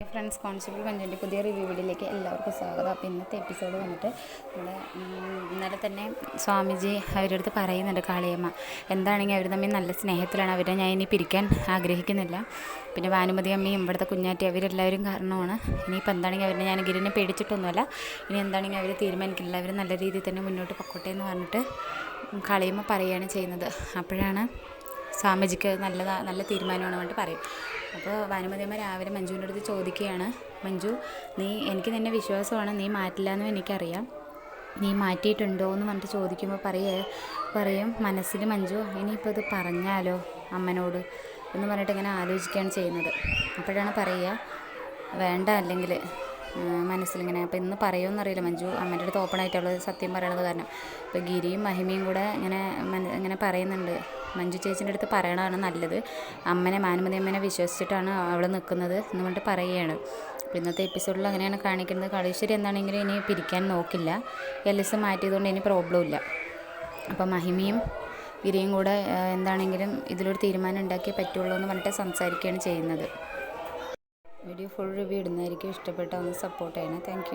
Friends constable പഞ്ചിന്റെ പുതിയ review വീഡിയോയിലേക്ക് എല്ലാവർക്കും സ്വാഗതം. അപ്പോൾ ഇന്നത്തെ എപ്പിസോഡ് വന്നിട്ട് നമ്മുടെ ഇന്നലെ തന്നെ സ്വാമിജി അവരുടെ അടുത്ത് പറയുന്നുണ്ട് കാളിയമ്മ എന്താണെങ്കിൽ അവർ തമ്മിൽ നല്ല സ്നേഹത്തിലാണ്. അവരെ ഞാൻ ഇനി പിരിക്കാൻ ആഗ്രഹിക്കുന്നില്ല. പിന്നെ ഭാനുമതി അമ്മയും ഇവിടുത്തെ കുഞ്ഞാറ്റി അവരെല്ലാവരും കാരണമാണ്. ഇനിയിപ്പോൾ എന്താണെങ്കിൽ അവരെ ഞാൻ ഗിരിനെ പേടിച്ചിട്ടൊന്നുമല്ല. ഇനി എന്താണെങ്കിൽ അവർ തീരുമാനിക്കില്ല. അവർ നല്ല രീതിയിൽ തന്നെ മുന്നോട്ട് പൊക്കോട്ടെ എന്ന് പറഞ്ഞിട്ട് കാളിയമ്മ പറയുകയാണ് ചെയ്യുന്നത്. അപ്പോഴാണ് സ്വാമിജിക്ക് നല്ലതാ നല്ല തീരുമാനമാണ് വേണ്ടി പറയും. അപ്പോൾ ഭാനുമതിയമ്മ രാവിലെ മഞ്ജുവിന്റെ അടുത്ത് ചോദിക്കുകയാണ് മഞ്ജു നീ എനിക്ക് നിന്നെ വിശ്വാസമാണ് നീ മാറ്റില്ല എന്നും എനിക്കറിയാം. നീ മാറ്റിയിട്ടുണ്ടോ? എന്ന് പറഞ്ഞിട്ട് ചോദിക്കുമ്പോൾ പറയേ പറയും മനസ്സിൽ മഞ്ജു ഇനിയിപ്പോൾ ഇത് പറഞ്ഞാലോ അമ്മനോട്? എന്ന് പറഞ്ഞിട്ട് ഇങ്ങനെ ആലോചിക്കുകയാണ് ചെയ്യുന്നത്. അപ്പോഴാണ് പറയുക വേണ്ട അല്ലെങ്കിൽ മനസ്സിലിങ്ങനെ അപ്പോൾ ഇന്ന് പറയുമെന്നറിയില്ല മഞ്ജു. അമ്മേന്റെ അടുത്ത് ഓപ്പൺ ആയിട്ടുള്ളത് സത്യം പറയണത് കാരണം. ഇപ്പോൾ ഗിരിയും മഹിമയും കൂടെ ഇങ്ങനെ ഇങ്ങനെ പറയുന്നുണ്ട്. മഞ്ജു ചേച്ചിന്റെ അടുത്ത് പറയണതാണ് നല്ലത്. അമ്മനെ മാനുമതി അമ്മനെ വിശ്വസിച്ചിട്ടാണ് അവൾ നിൽക്കുന്നത് എന്ന് പറഞ്ഞിട്ട് പറയുകയാണ്. അപ്പോൾ ഇന്നത്തെ എപ്പിസോഡിൽ അങ്ങനെയാണ് കാണിക്കുന്നത്. കളീശ്വരി എന്താണെങ്കിലും ഇനി പിരിക്കാൻ നോക്കില്ല. എലിസ് മാറ്റിയതുകൊണ്ട് ഇനി പ്രോബ്ലം ഇല്ല. അപ്പോൾ മഹിമയും ഗിരിയും കൂടെ എന്താണെങ്കിലും ഇതിലൊരു തീരുമാനം ഉണ്ടാക്കിയേ പറ്റുള്ളൂ എന്ന് പറഞ്ഞിട്ട് സംസാരിക്കുകയാണ് ചെയ്യുന്നത്. വീഡിയോ ഫുൾ റിവ്യൂ ഇടുന്നതായിരിക്കും. ഇഷ്ടപ്പെട്ട ഒന്ന് സപ്പോർട്ട് ചെയ്യണേ. താങ്ക്